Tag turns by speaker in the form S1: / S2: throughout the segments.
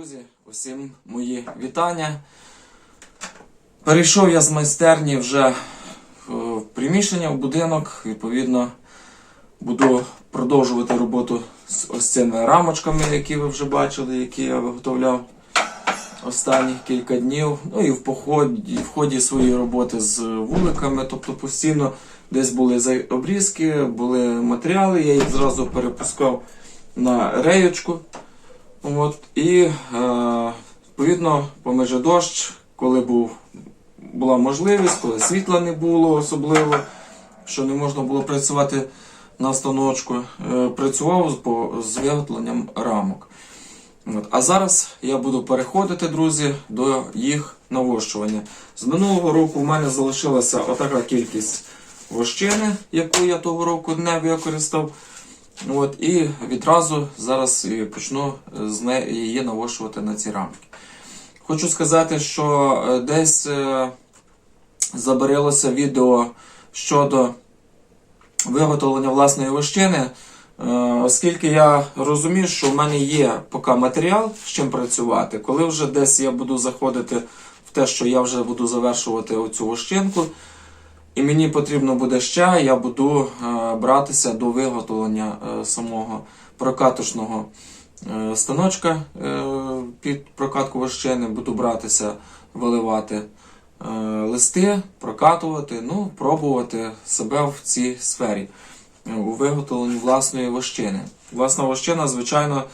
S1: Друзі, усім мої вітання. Перейшов я з майстерні вже в приміщення, в будинок. Відповідно, буду продовжувати роботу з ось цими рамочками, які ви вже бачили, які я виготовляв останні кілька днів. Ну і в поході, в ході своєї роботи з вуликами, тобто постійно десь були обрізки, були матеріали, я їх зразу перепускав на реєчку. От, і е, відповідно, поміж дощ, коли був, була можливість, коли світла не було особливо, що не можна було працювати на станочку, е, працював з, по- з виготовленням рамок. От. А зараз я буду переходити, друзі, до їх навощування. З минулого року в мене залишилася отака кількість вощини, яку я того року не використав. От, і відразу зараз почну з неї її навошувати на ці рамки. Хочу сказати, що е, десь е, забарилося відео щодо виготовлення власної вощини, е, оскільки я розумію, що в мене є поки матеріал, з чим працювати. Коли вже десь я буду заходити в те, що я вже буду завершувати оцю вощинку, і мені потрібно буде ще, я буду е, братися до виготовлення е, самого прокатушного е, станочка під прокатку вощини, буду братися, виливати листи, прокатувати, ну, пробувати себе в цій сфері у виготовленні власної вощини. Власна вощина, звичайно,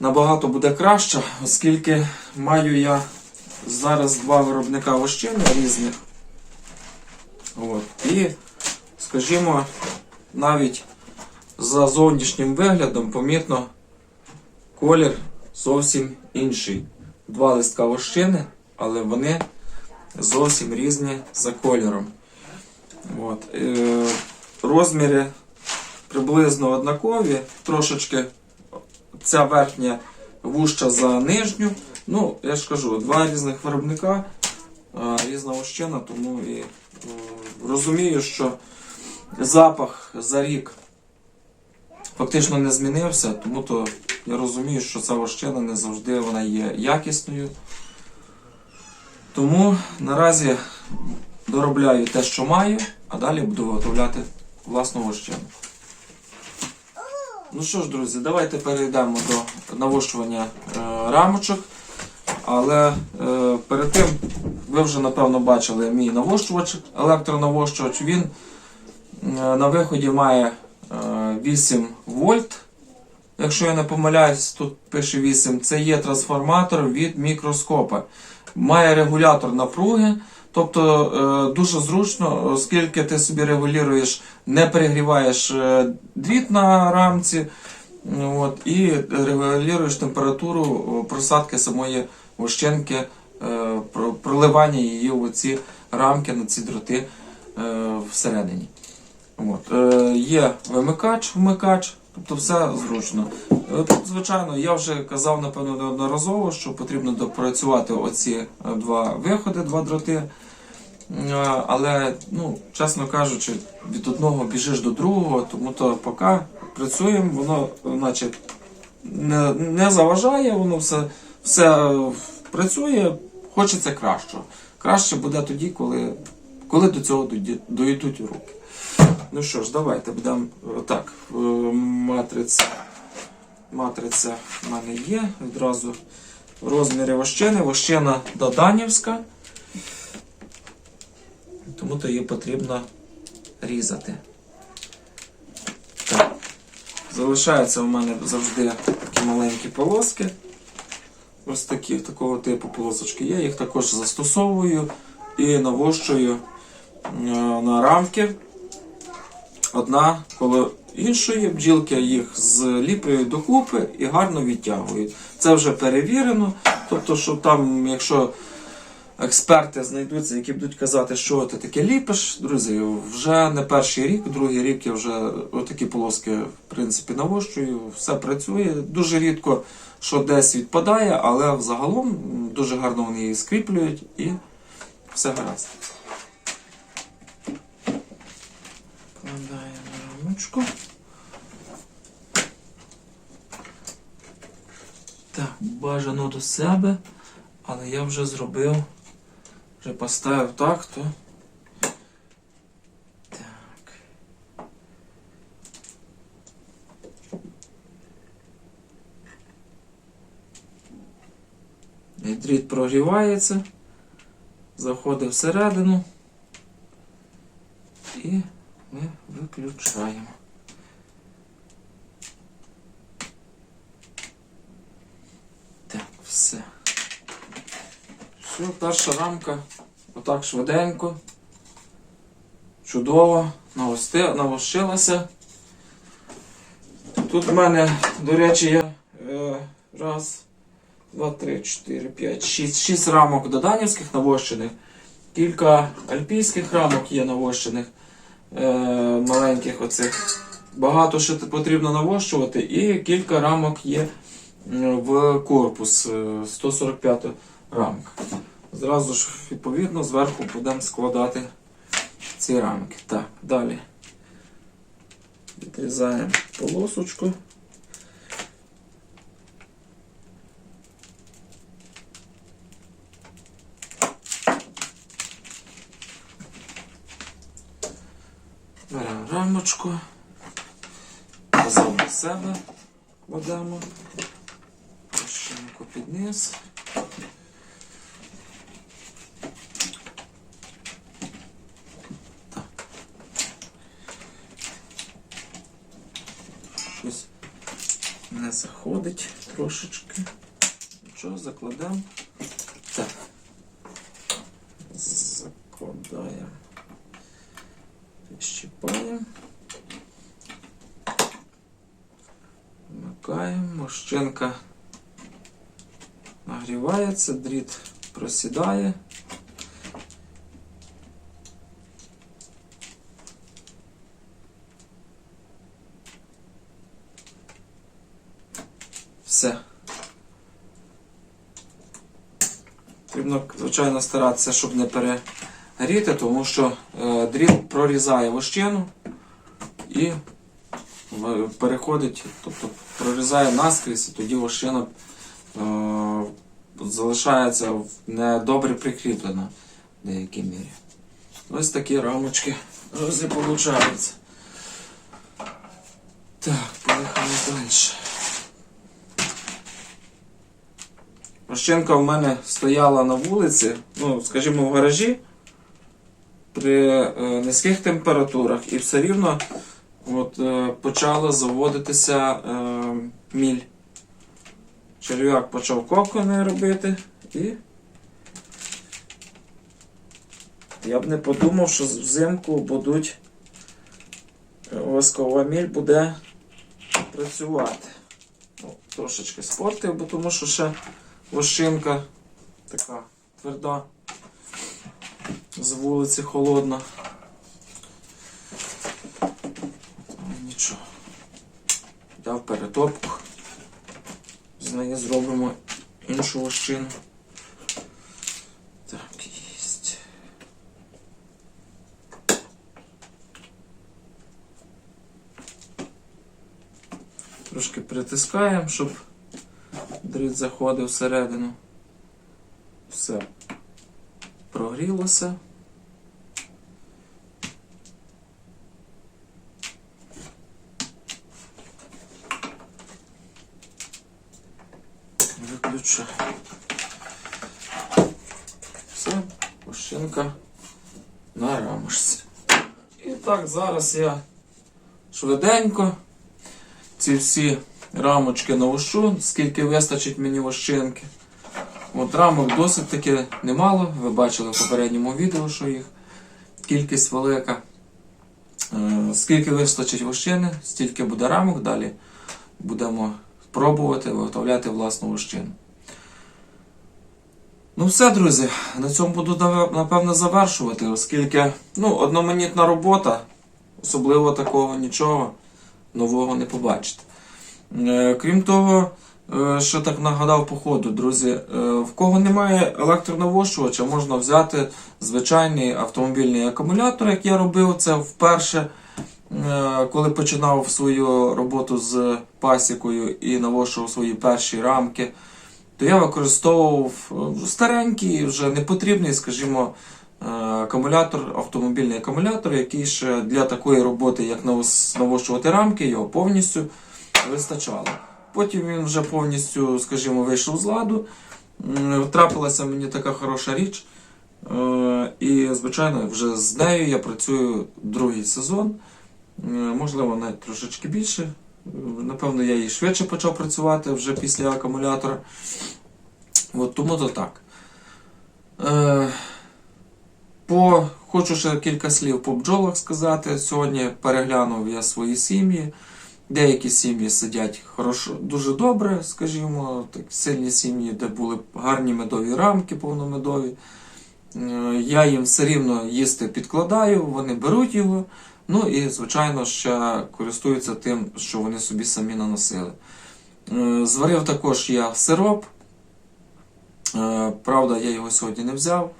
S1: набагато буде краща, оскільки маю я зараз два виробника вощини різних. От. І, скажімо, навіть за зовнішнім виглядом помітно колір зовсім інший. Два листка вощини, але вони зовсім різні за кольором. От. Е, розміри приблизно однакові, трошечки ця верхня вужча за нижню. Ну, я ж кажу, два різних виробника, різна вощина, тому і розумію, що запах за рік фактично не змінився, тому то я розумію, що ця вощина не завжди вона є якісною. Тому наразі доробляю те, що маю, а далі буду виготовляти власну вощину. Ну що ж, друзі, давайте перейдемо до навощування е, рамочок. Але е, перед тим ви вже напевно бачили мій навощувач, електронавощувач. Він е, на виході має е, 8 вольт. Якщо я не помиляюсь, тут пише 8. Це є трансформатор від мікроскопа. Має регулятор напруги. Тобто е, дуже зручно, оскільки ти собі регулюєш, не перегріваєш е, дріт на рамці. От, і регулюєш температуру просадки самої вощенки, е, проливання її в ці рамки на ці дроти е, всередині. От. Е, є вимикач, вмикач, тобто все зручно. Е, Тут, звичайно, я вже казав, напевно, неодноразово, що потрібно допрацювати оці е, два виходи, два дроти. Е, Але, ну, чесно кажучи, від одного біжиш до другого, тому то поки працюємо, воно наче не, не заважає, воно все, все е, працює, хочеться кращого. Краще буде тоді, коли, коли до цього дойдуть руки. Ну що ж, давайте будемо так. Матриця. Матриця в мене є. Відразу розміри вощини. Вощина Доданівська. Тому то її потрібно різати. Так. Залишаються у мене завжди такі маленькі полоски. Ось такі, такого типу полосочки. Я їх також застосовую і навощую е, на рамки. Одна коло іншої бджілки їх зліплюють докупи і гарно відтягують. Це вже перевірено. Тобто, що там, якщо експерти знайдуться, які будуть казати, що ти таке ліпиш, друзі, вже не перший рік, другий рік я вже отакі полоски в принципі навощую, все працює. Дуже рідко що десь відпадає, але взагалом дуже гарно вони її скріплюють і все гаразд. Кладаємо рамочку. Так, бажано до себе, але я вже зробив, вже поставив так, то. Так. Дріт прогрівається, заходить всередину і ми виключаємо. Так, все. Все, перша рамка. Отак швиденько. Чудово. Навощилася. Тут в мене, до речі, є е, раз, два, три, чотири, п'ять, шість. Шість рамок доданівських навощених. Кілька альпійських рамок є навощених. Е, маленьких оцих. Багато ще потрібно навощувати. І кілька рамок є в корпус е, 145 рамка. Зразу ж, відповідно, зверху будемо складати ці рамки. Так, далі відрізаємо полосочку. Беремо рамочку, разом до себе кладемо. Під низ. Так. Щось не заходить трошечки. Нічого, закладемо. Так. Закладаємо. Щіпаємо. Вмикаємо, морщинка нагрівається, дріт просідає. Все. Потрібно, звичайно, старатися, щоб не перегріти, тому що е, дріт прорізає вощину і переходить, тобто прорізає наскрізь, і тоді вощина е, залишається недобре прикріплена в деякій мірі. Ось такі рамочки друзі, получаються. Так, поїхали далі. Вощинка в мене стояла на вулиці, ну, скажімо, в гаражі при е, низьких температурах і все рівно от, е, почала заводитися е, міль. Черв'як почав кокони робити і я б не подумав, що взимку будуть е, воскова міль буде працювати. Ну, трошечки спортив, бо тому що ще вощинка така тверда, з вулиці холодна. Нічого. Дав перетопку. З неї зробимо іншу вощину. Так, єсть. Трошки притискаємо, щоб дріт заходив всередину. Все прогрілося. Виключаю. Все, машинка на рамочці. І так, зараз я швиденько ці всі рамочки навошу, скільки вистачить мені вощинки. От рамок досить таки немало. Ви бачили в попередньому відео, що їх кількість велика. Е, Скільки вистачить вощини, стільки буде рамок. Далі будемо пробувати виготовляти власну вощину. Ну все, друзі, на цьому буду напевно завершувати, оскільки ну, одноманітна робота, особливо такого нічого нового не побачите. Е, Крім того, е, що так нагадав по друзі, е, в кого немає електронавощувача, можна взяти звичайний автомобільний акумулятор, як я робив це вперше. коли починав свою роботу з пасікою і навошував свої перші рамки, то я використовував старенький, вже непотрібний, скажімо, акумулятор, автомобільний акумулятор, який ще для такої роботи, як навошувати рамки, його повністю вистачало. Потім він вже повністю, скажімо, вийшов з ладу. Трапилася мені така хороша річ. Е, І, звичайно, вже з нею я працюю другий сезон. Е, Можливо, навіть трошечки більше. Напевно, я і швидше почав працювати вже після акумулятора. От тому то так. Е, По, хочу ще кілька слів по бджолах сказати. Сьогодні переглянув я свої сім'ї. Деякі сім'ї сидять хорошо, дуже добре, скажімо, так, сильні сім'ї, де були гарні медові рамки, повномедові. Е, Я їм все рівно їсти підкладаю, вони беруть його. Ну і, звичайно, ще користуються тим, що вони собі самі наносили. Е, Зварив також я сироп. Е, Правда, я його сьогодні не взяв.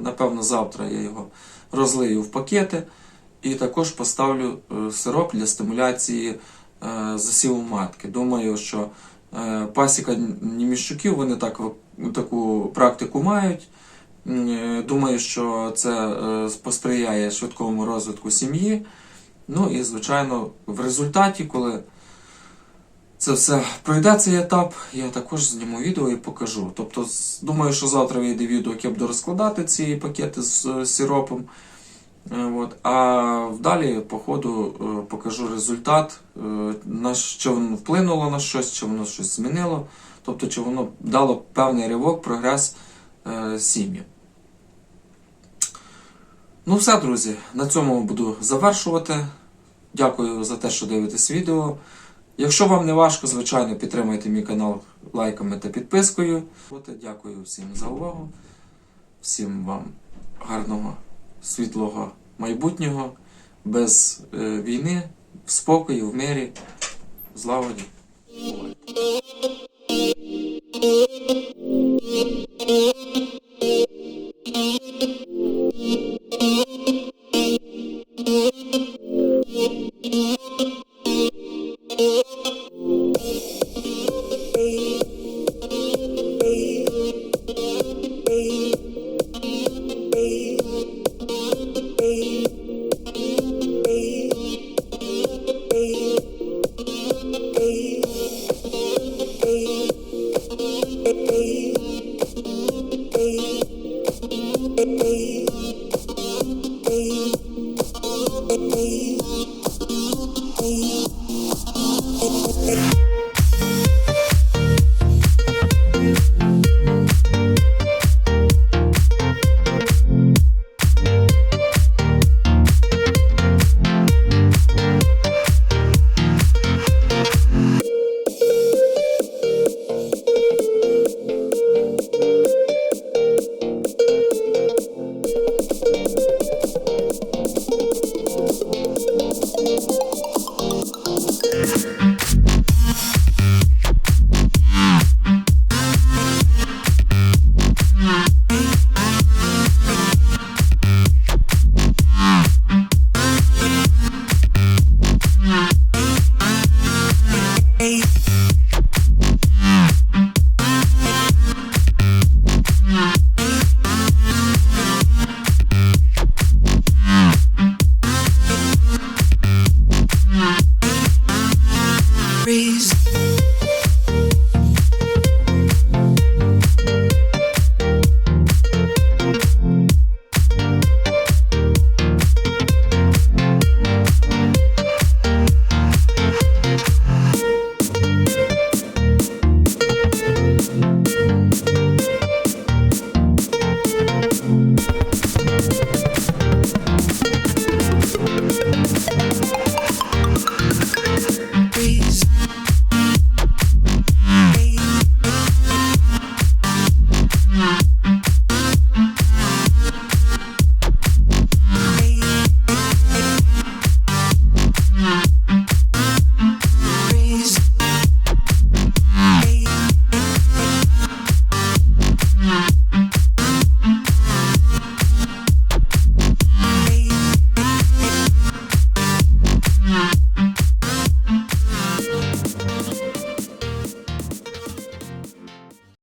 S1: Напевно, завтра я його розлию в пакети. І також поставлю е, сироп для стимуляції е, засіву матки. Думаю, що е, пасіка німіщуків вони так, таку практику мають. Думаю, що це посприяє швидкому розвитку сім'ї. Ну і, звичайно, в результаті, коли це все пройде цей етап, я також зніму відео і покажу. Тобто, думаю, що завтра вийде відео, як я буду розкладати ці пакети з сиропом. Е, От. А далі, по ходу, е, покажу результат, е, на що воно вплинуло на щось, чи воно щось змінило, тобто, чи воно дало певний ривок, прогрес сім'ї. Ну, все, друзі, на цьому буду завершувати. Дякую за те, що дивитесь відео. Якщо вам не важко, звичайно, підтримайте мій канал лайками та підпискою. Дякую всім за увагу. Всім вам гарного, світлого майбутнього, без е, війни, в спокої, в мирі, в злагоді.